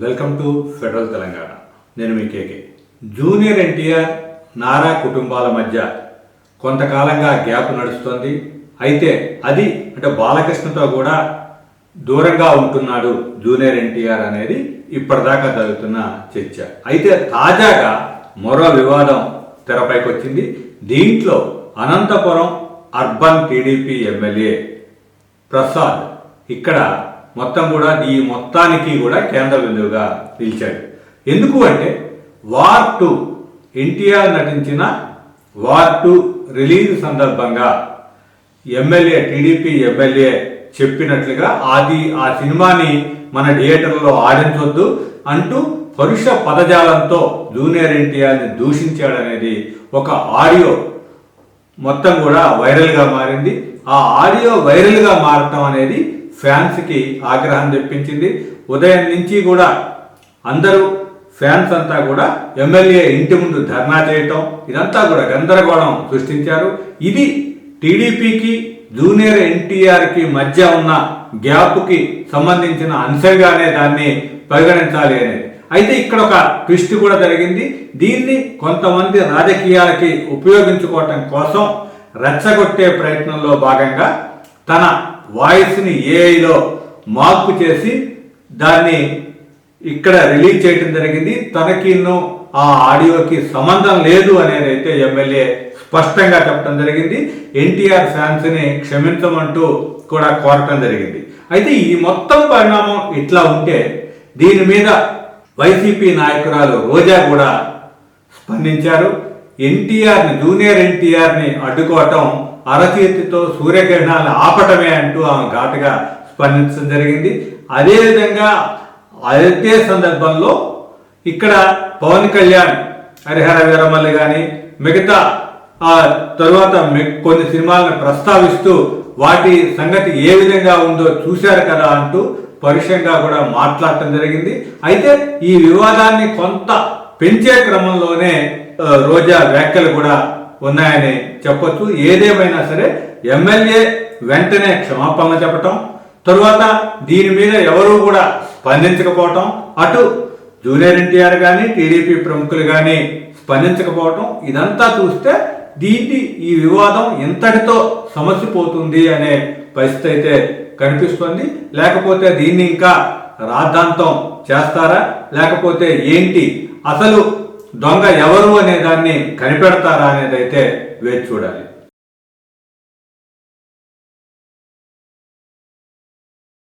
Welcome to federal Telangana. నేను మీ కేకే. Junior NTR Nara కుటుంబాల మధ్య కొంతకాలంగా గ్యాప్ నడుస్తుంది. అయితే అది అంటే బాలకృష్ణతో కూడా దూరంగా ఉంటున్నాడు జూనియర్ ఎన్టీఆర్ అనేది ఇప్పటిదాకా జరుగుతున్న చర్చ. అయితే తాజాగా మరో వివాదం తెరపైకి వచ్చింది దీంట్లో Anantapuram urban TDP MLA Prasad ఇక్కడ మొత్తం కూడా ఈ మొత్తానికి కూడా కేంద్ర బిందువుగా నిలిచాడు. ఎందుకు అంటే వార్ టూ ఎన్టీఆర్ నటించిన వార్ టూ రిలీజ్ సందర్భంగా ఎమ్మెల్యే టీడీపీ ఎమ్మెల్యే చెప్పినట్లుగా అది ఆ సినిమాని మన థియేటర్లో ఆడించొద్దు అంటూ పరుష పదజాలంతో జూనియర్ ఎన్టీఆర్ని దూషించాడనేది ఒక ఆడియో మొత్తం కూడా వైరల్గా మారింది. ఆ ఆడియో వైరల్గా మారటం అనేది ఫ్యాన్స్కి ఆగ్రహం తెప్పించింది. ఉదయం నుంచి కూడా అందరూ ఫ్యాన్స్ అంతా కూడా ఎమ్మెల్యే ఇంటి ముందు ధర్నా చేయటం ఇదంతా కూడా గందరగోళం సృష్టించారు. ఇది టీడీపీకి జూనియర్ ఎన్టీఆర్కి మధ్య ఉన్న గ్యాప్కి సంబంధించిన అంశంగానే దాన్ని పరిగణించాలి అనేది. అయితే ఇక్కడ ఒక ట్విస్ట్ కూడా జరిగింది. దీన్ని కొంతమంది రాజకీయాలకి ఉపయోగించుకోవటం కోసం రెచ్చగొట్టే ప్రయత్నంలో భాగంగా తన వాయిస్ని ఏఐలో మార్పు చేసి దాన్ని ఇక్కడ రిలీజ్ చేయడం జరిగింది. తనకిన్ను ఆ ఆడియోకి సంబంధం లేదు అనేది అయితే ఎమ్మెల్యే స్పష్టంగా చెప్పడం జరిగింది. ఎన్టీఆర్ ఫ్యాన్స్ని క్షమించమంటూ కూడా కోరటం జరిగింది. అయితే ఈ మొత్తం పరిణామం ఇట్లా ఉంటే దీని మీద వైసీపీ నాయకురాలు రోజా కూడా స్పందించారు. ఎన్టీఆర్ని జూనియర్ ఎన్టీఆర్ని అడ్డుకోవటం అరచేతితో సూర్యకిరణాలను ఆపటమే అంటూ ఆమె ఘాటుగా స్పందించడం జరిగింది. అదేవిధంగా అదే సందర్భంలో ఇక్కడ పవన్ కళ్యాణ్ హరిహర వీరమల్లి కానీ మిగతా ఆ తరువాత కొన్ని సినిమాలను ప్రస్తావిస్తూ వాటి సంగతి ఏ విధంగా ఉందో చూశారు కదా అంటూ పరుషంగా కూడా మాట్లాడటం జరిగింది. అయితే ఈ వివాదాన్ని కొంత పెంచే క్రమంలోనే రోజా వ్యాఖ్యలు కూడా ఉన్నాయని చెప్పొచ్చు. ఏదేమైనా సరే ఎమ్మెల్యే వెంటనే క్షమాపణ చెప్పటం తరువాత దీని మీద ఎవరూ కూడా స్పందించకపోవటం అటు జూనియర్ ఎన్టీఆర్ కానీ టీడీపీ ప్రముఖులు కానీ స్పందించకపోవటం ఇదంతా చూస్తే దీన్ని ఈ వివాదం ఎంతటితో సమస్య పోతుంది అనే పరిస్థితి అయితే కనిపిస్తుంది. లేకపోతే దీన్ని ఇంకా రాద్ధాంతం చేస్తారా? లేకపోతే ఏంటి? అసలు దొంగ ఎవరు అనే దాన్ని కనిపెడతారా అనేదైతే వేచి చూడాలి.